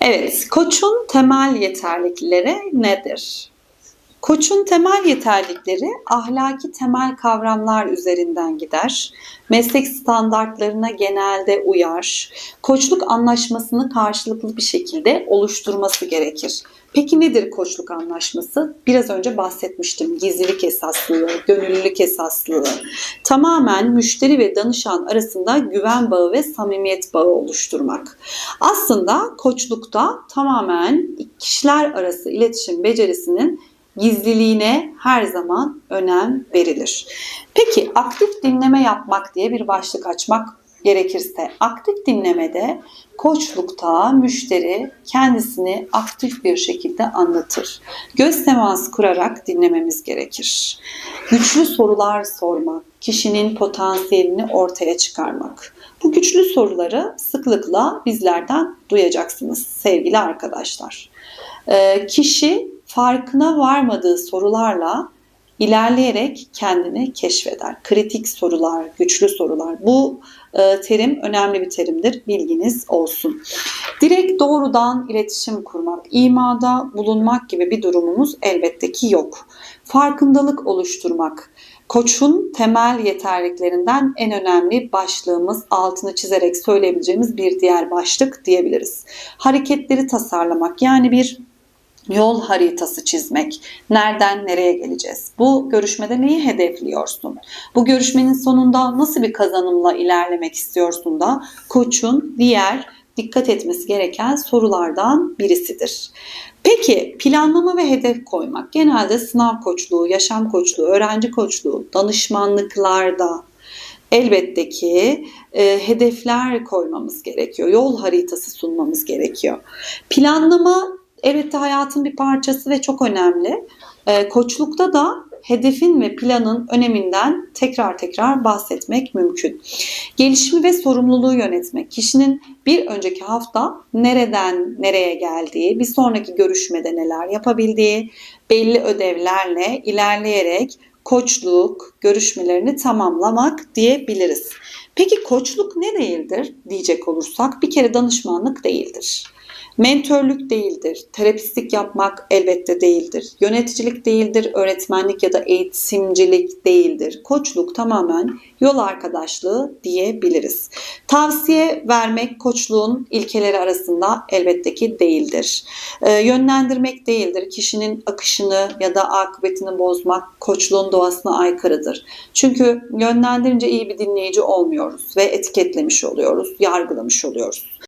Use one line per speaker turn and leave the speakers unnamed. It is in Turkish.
Evet, koçun temel yeterlilikleri nedir? Koçun temel yeterlilikleri ahlaki temel kavramlar üzerinden gider. Meslek standartlarına genelde uyar. Koçluk anlaşmasını karşılıklı bir şekilde oluşturması gerekir. Peki nedir koçluk anlaşması? Biraz önce bahsetmiştim. Gizlilik esaslılığı, gönüllülük esaslılığı. Tamamen müşteri ve danışan arasında güven bağı ve samimiyet bağı oluşturmak. Aslında koçlukta tamamen kişiler arası iletişim becerisinin gizliliğine her zaman önem verilir. Peki aktif dinleme yapmak diye bir başlık açmak gerekirse aktif dinlemede koçlukta müşteri kendisini aktif bir şekilde anlatır. Göz teması kurarak dinlememiz gerekir. Güçlü sorular sormak, kişinin potansiyelini ortaya çıkarmak. Bu güçlü soruları sıklıkla bizlerden duyacaksınız sevgili arkadaşlar. Ee, kişi farkına varmadığı sorularla ilerleyerek kendini keşfeder. Kritik sorular, güçlü sorular. Bu e, terim önemli bir terimdir. Bilginiz olsun. Direkt doğrudan iletişim kurmak, imada bulunmak gibi bir durumumuz elbette ki yok. Farkındalık oluşturmak, Koç'un temel yeterliklerinden en önemli başlığımız altını çizerek söyleyebileceğimiz bir diğer başlık diyebiliriz. Hareketleri tasarlamak yani bir yol haritası çizmek. Nereden nereye geleceğiz? Bu görüşmede neyi hedefliyorsun? Bu görüşmenin sonunda nasıl bir kazanımla ilerlemek istiyorsun da koçun diğer dikkat etmesi gereken sorulardan birisidir. Peki planlama ve hedef koymak genelde sınav koçluğu, yaşam koçluğu, öğrenci koçluğu, danışmanlıklarda elbette ki e, hedefler koymamız gerekiyor. Yol haritası sunmamız gerekiyor. Planlama evet hayatın bir parçası ve çok önemli. E, koçlukta da hedefin ve planın öneminden tekrar tekrar bahsetmek mümkün. Gelişimi ve sorumluluğu yönetmek. Kişinin bir önceki hafta nereden nereye geldiği, bir sonraki görüşmede neler yapabildiği, belli ödevlerle ilerleyerek koçluk görüşmelerini tamamlamak diyebiliriz. Peki koçluk ne değildir diyecek olursak bir kere danışmanlık değildir. Mentörlük değildir, terapistlik yapmak elbette değildir, yöneticilik değildir, öğretmenlik ya da eğitimcilik değildir. Koçluk tamamen yol arkadaşlığı diyebiliriz. Tavsiye vermek koçluğun ilkeleri arasında elbette ki değildir. Ee, yönlendirmek değildir, kişinin akışını ya da akıbetini bozmak koçluğun doğasına aykırıdır. Çünkü yönlendirince iyi bir dinleyici olmuyoruz ve etiketlemiş oluyoruz, yargılamış oluyoruz.